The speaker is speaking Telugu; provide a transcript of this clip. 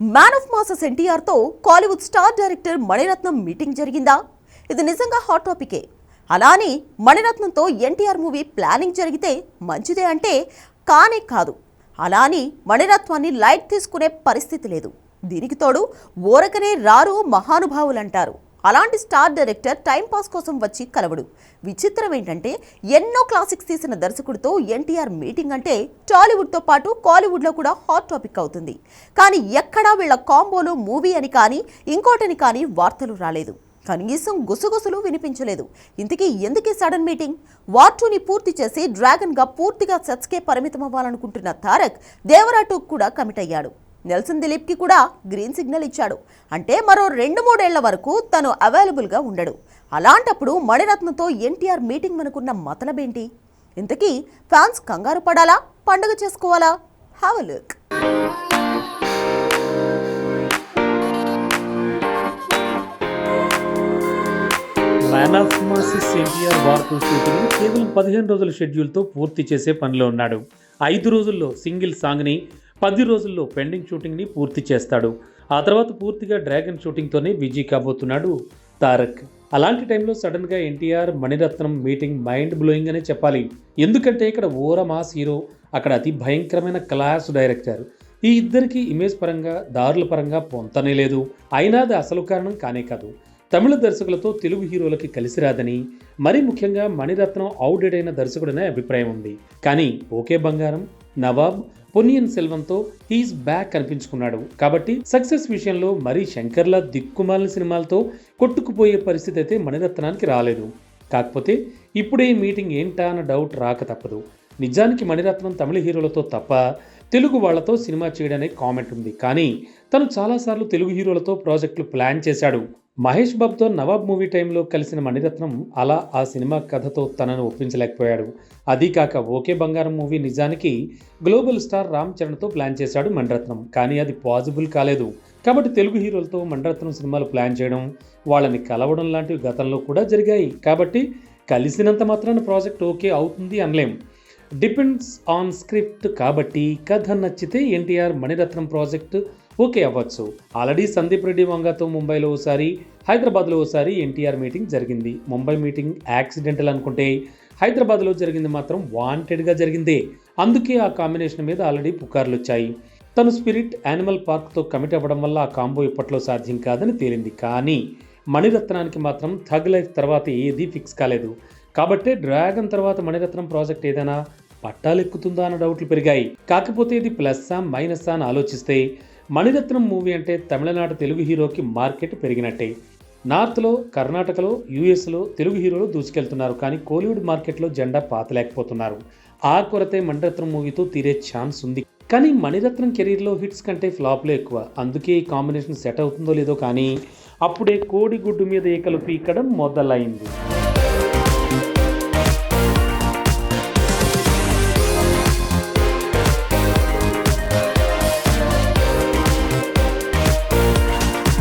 Man of masses ఎన్టీఆర్తో Kollywood star director Mani Ratnam meeting జరిగిందా? ఇది నిజంగా హాట్ టాపికే అలా అని మణిరత్నంతో ఎన్టీఆర్ మూవీ ప్లానింగ్ జరిగితే మంచిదే అంటే కానే కాదు. అలా అని మణిరత్వాన్ని లైట్ తీసుకునే పరిస్థితి లేదు. దీనికి తోడు ఓరకనే రారు మహానుభావులంటారు. అలాంటి స్టార్ డైరెక్టర్ టైంపాస్ కోసం వచ్చి కలవడు. విచిత్రం ఏంటంటే ఎన్నో క్లాసిక్స్ తీసిన దర్శకుడితో ఎన్టీఆర్ మీటింగ్ అంటే టాలీవుడ్తో పాటు కాలీవుడ్లో కూడా హాట్ టాపిక్ అవుతుంది. కానీ ఎక్కడా వీళ్ళ కాంబోలో మూవీ అని కానీ ఇంకోటని కానీ వార్తలు రాలేదు. కనీసం గుసగుసలు వినిపించలేదు. ఇంతకీ ఎందుకే సడన్ మీటింగ్? వార్ టూని పూర్తి చేసి డ్రాగన్గా పూర్తిగా సెట్స్కే పరిమితం అవ్వాలనుకుంటున్న తారక్ దేవరా కూడా కమిట్ అయ్యాడు. నెల్సన్ దిలీప్కి కూడా గ్రీన్ సిగ్నల్ ఇచ్చాడు. అంటే మరో రెండు మూడేళ్ళ వరకు తను అవైలబుల్గా ఉండడు. అలాంటప్పుడు మణిరత్నంతో ఎన్టీఆర్ మీటింగ్ మనకున్న మతలబేంటి? ఇంతకీ ఫ్యాన్స్ కంగారు పడాలా? పండుగ చేసుకోవాలా? Have look man of masses NTR war shooting కేవలం పదిహేను రోజుల షెడ్యూల్తో పూర్తి చేసే పనిలో ఉన్నాడు. ఐదు రోజుల్లో సింగిల్ సాంగ్ని పది రోజుల్లో పెండింగ్ షూటింగ్ని పూర్తి చేస్తాడు. ఆ తర్వాత పూర్తిగా డ్రాగన్ షూటింగ్తోనే బిజీ కాబోతున్నాడు తారక్. అలాంటి టైంలో సడన్గా NTR Maniratnam meeting mind blowing అనే చెప్పాలి. ఎందుకంటే ఇక్కడ ఓర మాస్ హీరో అక్కడ అతి భయంకరమైన క్లాస్ డైరెక్టర్. ఈ ఇద్దరికి ఇమేజ్ పరంగా దారుల పరంగా పొంతనే లేదు. అయినా అది అసలు కారణం కానే కాదు. తమిళ దర్శకులతో తెలుగు హీరోలకి కలిసి రాదని మరీ ముఖ్యంగా మణిరత్నం అవుడెడ్ అయిన దర్శకుడనే అభిప్రాయం ఉంది. కానీ ఓకే బంగారం నవాబ్ పొన్నియన్ సెల్వంతో హీస్ బ్యాక్ అనిపించుకున్నాడు. కాబట్టి సక్సెస్ విషయంలో మరీ శంకర్ల దిక్కుమాలిన సినిమాలతో కొట్టుకుపోయే పరిస్థితి అయితే మణిరత్నానికి రాలేదు. కాకపోతే ఇప్పుడే మీటింగ్ ఏంటా అన్న డౌట్ రాక తప్పదు. నిజానికి మణిరత్నం తమిళ హీరోలతో తప్ప తెలుగు వాళ్ళతో సినిమా చేయడనే కామెంట్ ఉంది. కానీ తను చాలాసార్లు తెలుగు హీరోలతో ప్రాజెక్టులు ప్లాన్ చేశాడు. మహేష్ బాబుతో నవాబ్ మూవీ టైంలో కలిసిన మణిరత్నం అలా ఆ సినిమా కథతో తనను ఒప్పించలేకపోయాడు. అదీ కాక ఓకే బంగారం మూవీ నిజానికి గ్లోబల్ స్టార్ రామ్ చరణ్తో ప్లాన్ చేశాడు మణిరత్నం. కానీ అది పాసిబుల్ కాలేదు. కాబట్టి తెలుగు హీరోలతో మణిరత్నం సినిమాలు ప్లాన్ చేయడం వాళ్ళని కలవడం లాంటివి గతంలో కూడా జరిగాయి. కాబట్టి కలిసినంత మాత్రాన ప్రాజెక్ట్ ఓకే అవుతుంది అనలేం. డిపెండ్స్ ఆన్ స్క్రిప్ట్ కాబట్టి కథ నచ్చితే ఎన్టీఆర్ మణిరత్నం ప్రాజెక్ట్ ఓకే అవ్వచ్చు. ఆల్రెడీ సందీప్ రెడ్డి వంగతో ముంబైలో ఓసారి హైదరాబాద్లో ఓసారి ఎన్టీఆర్ మీటింగ్ జరిగింది. ముంబై మీటింగ్ యాక్సిడెంటల్ అనుకుంటే హైదరాబాద్లో జరిగింది మాత్రం వాంటెడ్గా జరిగిందే. అందుకే ఆ కాంబినేషన్ మీద ఆల్రెడీ పుకార్లు వచ్చాయి తను స్పిరిట్ యానిమల్ పార్క్తో కమిట్ అవ్వడం వల్ల ఆ కాంబో ఇప్పట్లో సాధ్యం కాదని తేలింది. కానీ మణిరత్నానికి మాత్రం థగ్ లైఫ్ తర్వాత ఏదీ ఫిక్స్ కాలేదు. కాబట్టే డ్రాగన్ తర్వాత మణిరత్నం ప్రాజెక్ట్ ఏదైనా పట్టాలెక్కుతుందా అన్న డౌట్లు పెరిగాయి. కాకపోతే ఇది ప్లస్సా మైనస్సా అని ఆలోచిస్తే మణిరత్నం మూవీ అంటే తమిళనాడు తెలుగు హీరోకి మార్కెట్ పెరిగినట్టే. నార్త్లో కర్ణాటకలో యూఎస్లో తెలుగు హీరోలు దూసుకెళ్తున్నారు. కానీ కోలీవుడ్ మార్కెట్లో జెండా పాతలేకపోతున్నారు. ఆ కొరతే మణిరత్నం మూవీతో తీరే ఛాన్స్ ఉంది. కానీ మణిరత్నం కెరీర్లో హిట్స్ కంటే ఫ్లాప్లే ఎక్కువ. అందుకే ఈ కాంబినేషన్ సెట్ అవుతుందో లేదో కానీ అప్పుడే కోడిగుడ్డు మీద ఏకలు పీకడం మొదలైంది.